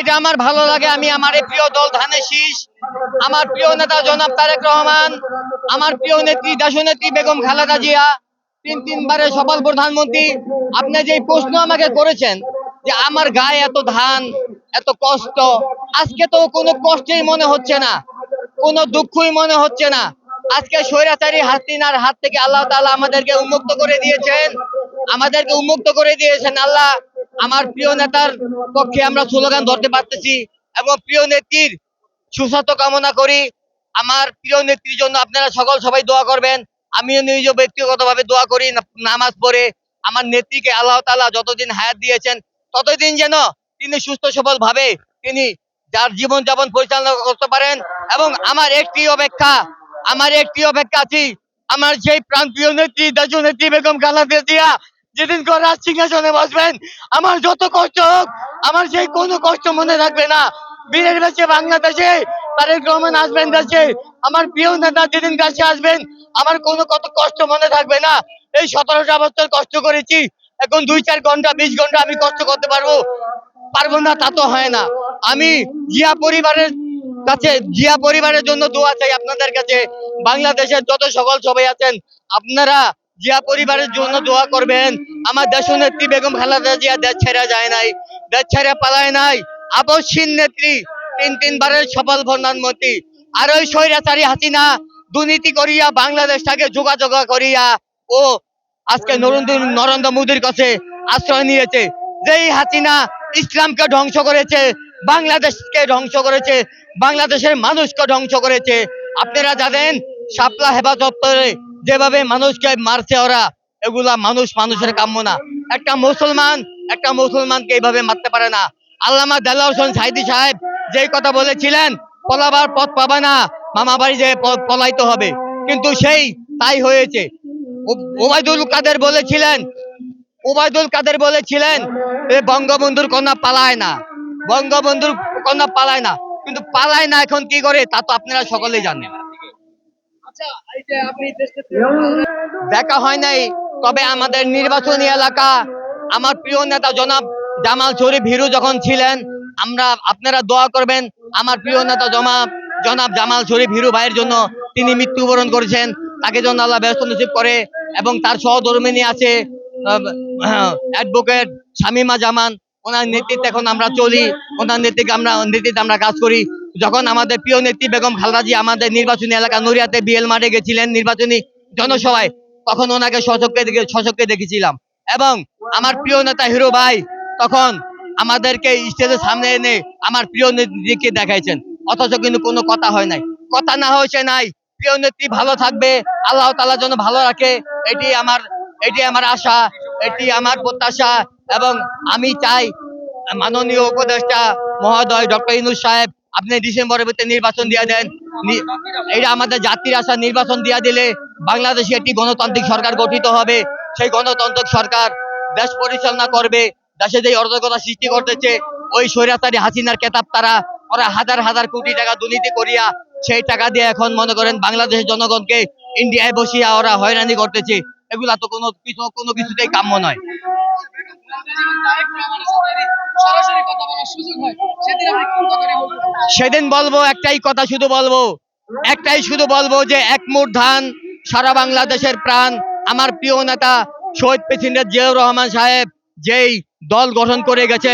এটা আমার ভালো লাগে, আমি আমার এই প্রিয় দল ধানের শীষ, আমার প্রিয় নেতা জনাব তারেক রহমান, আমার প্রিয় নেত্রী দেশনেত্রী বেগম খালেদা জিয়া, তিন তিনবারের সফল প্রধানমন্ত্রী। আপনি যে প্রশ্ন আমাকে করেছেন যে আমার গায়ে এত ধান, এত কষ্ট, আজকে তো কোনো কষ্টই মনে হচ্ছে না, কোনো দুঃখই মনে হচ্ছে না। আজকে স্বৈরাচারী হাসিনার হাত থেকে আল্লাহ তাআলা আমাদেরকে উন্মুক্ত করে দিয়েছেন, আমাদেরকে উন্মুক্ত করে দিয়েছেন আল্লাহ। আমার প্রিয় নেতার পক্ষে আমরা স্লোগান ধরতে পারতেছি এবং প্রিয় নেত্রীর সুস্বাস্থ্য কামনা করি। আমার প্রিয় নেত্রীর জন্য আপনারা সকল সবাই দোয়া করবেন। আমিও নিজ ব্যক্তিগতভাবে দোয়া করি নামাজ পড়ে। আমার নেত্রীকে আল্লাহ তাআলা যতদিন হায়াত দিয়েছেন, ততদিন যেন তিনি সুস্থ সবল ভাবে তিনি যার জীবন যাপন পরিচালনা করতে পারেন এবং আমার একটি অপেক্ষা, আমার একটি অপেক্ষা আছি। আমার সেই প্রান্তীয় নেত্রী দেশ নেত্রী বেগম খালেদা জিয়া যেদিন করে রাজ সিংহাসনে বসবেন, আমার যত কষ্ট হোক, আমার সেই কোনো কষ্ট মনে থাকবে না। বাংলাদেশে আসবেন দেশে আমার প্রিয় নেতা যেদিন কাছে আসবেন, আমার কোনো কত কষ্ট মনে থাকবে না। এই সতেরোটা বছর কষ্ট করেছি, এখন দুই চার ঘণ্টা, বিশ ঘণ্টা আমি কষ্ট করতে পারব? পারব না, তা তো হয় না। আমি জিয়া পরিবারের কাছে, জিয়া পরিবারের জন্য দোয়া চাই আপনাদের কাছে। বাংলাদেশের যত সকল সবাই আছেন, আপনারা জিয়া পরিবারের জন্য দোয়া করবেন। আমার দেশ নেত্রী বেগম খালেদা জিয়া দেশ ছেড়ে যায় নাই, দেশ ছেড়ে পালায় নাই। আপসীন নেত্রী, তিন তিনবারের সফল প্রধানমন্ত্রী। আর ওই স্বৈরাচারী হাসিনা, দুর্নীতি করিয়া বাংলাদেশটাকে যোগাযোগ করিয়া, ও আজকে নরেন্দ্র নরেন্দ্র মোদীর কাছে আশ্রয় নিয়েছে। যেই হাসিনা ইসলামকে ধ্বংস করেছে, বাংলাদেশকে ধ্বংস করেছে, বাংলাদেশের মানুষকে ধ্বংস করেছে, আপনারা জানেন, শাপলা হেফাজত যেভাবে মানুষকে মারছে ওরা, এগুলা মানুষ মানুষের কাম্য না। একটা মুসলমান, একটা মুসলমানকে এইভাবে মারতে পারে না। আল্লামা দেল্লা হোসেন সাইদি সাহেব যেই কথা বলেছিলেন, পলাবার পথ পাবে না মামা বাড়ি প- পলাইতে হবে। কিন্তু সেই তাই হয়েছে। ওবায়দুল কাদের বলেছিলেন ওবায়দুল কাদের বলেছিলেন, এ বঙ্গবন্ধুর কন্যা পালায় না, বঙ্গবন্ধুর কন্যা পালায় না। কিন্তু পালায় না এখন কি করে, তা তো আপনারা সকলেই জানেন। দেখা হয় নাই। তবে আমাদের নির্বাচনী এলাকা? আমার প্রিয় নেতা জনাব জামাল শরীফ হিরু যখন ছিলেন, আমরা আপনারা দোয়া করবেন, আমার প্রিয় নেতা জনাব জনাব জামাল শরীফ হিরু ভাইয়ের জন্য তিনি মৃত্যুবরণ করেছেন। তাকে যেন আল্লাহ ব্যস্ত নসিব করে এবং তার সহধর্মিনী আছে অ্যাডভোকেট শামিমা জামান। ওনার নেতৃত্বে এখন আমরা চলি, ওনার নেতৃত্বে আমরা নেতৃত্বে আমরা কাজ করি। যখন আমাদের প্রিয় নেত্রী বেগম খালদাজি আমাদের নির্বাচনী এলাকা নড়িয়াতে বিএল মাঠে গেছিলেন নির্বাচনী জনসভায়, তখন ওনাকে সচক্ষে দেখে সচক্ষে দেখেছিলাম। এবং আমার প্রিয় নেতা হিরো ভাই তখন আমাদেরকে স্টেজের সামনে এনে আমার প্রিয় নেত্রীকে দেখাইছেন। অথচ কিন্তু কোনো কথা হয় নাই। কথা না হয়েছে নাই। প্রিয় নেত্রী ভালো থাকবে, আল্লাহ তাআলা যেন ভালো রাখে, এটি আমার এটি আমার আশা, এটি আমার প্রত্যাশা। এবং আমি চাই মাননীয় উপদেষ্টা মহোদয় ডক্টর ইনুস সাহেব আপনি ডিসেম্বরের ভিতরে নির্বাচন দিয়ে দেন। এটা আমাদের জাতির আশা, নির্বাচন দিয়ে দিলে বাংলাদেশে একটি গণতান্ত্রিক সরকার গঠিত হবে। সেই গণতান্ত্রিক সরকার দেশ পরিচালনা করবে, দেশে যে অর্ধকতা সৃষ্টি করতেছে, ওই স্বৈরাচারী হাসিনার কেতাব তারা ওরা হাজার হাজার কোটি টাকা দুর্নীতি করিয়া সেই টাকা দিয়ে এখন মনে করেন বাংলাদেশের জনগণকে ইন্ডিয়ায় বসিয়া ওরা হয়রানি করতেছে। এগুলা তো কোনো কিছু কোনো কিছুতেই কাম্য নয় সরাসরি কথা বলার সুযোগ হয় সেদিন বলব একটাই কথা শুধু বলব, একটাই শুধু বলব যে একমুট ধান, সারা বাংলাদেশের প্রাণ। আমার প্রিয় নেতা শহীদ প্রেসিডেন্ট জিয়াউর রহমান সাহেব যেই দল গঠন করে গেছে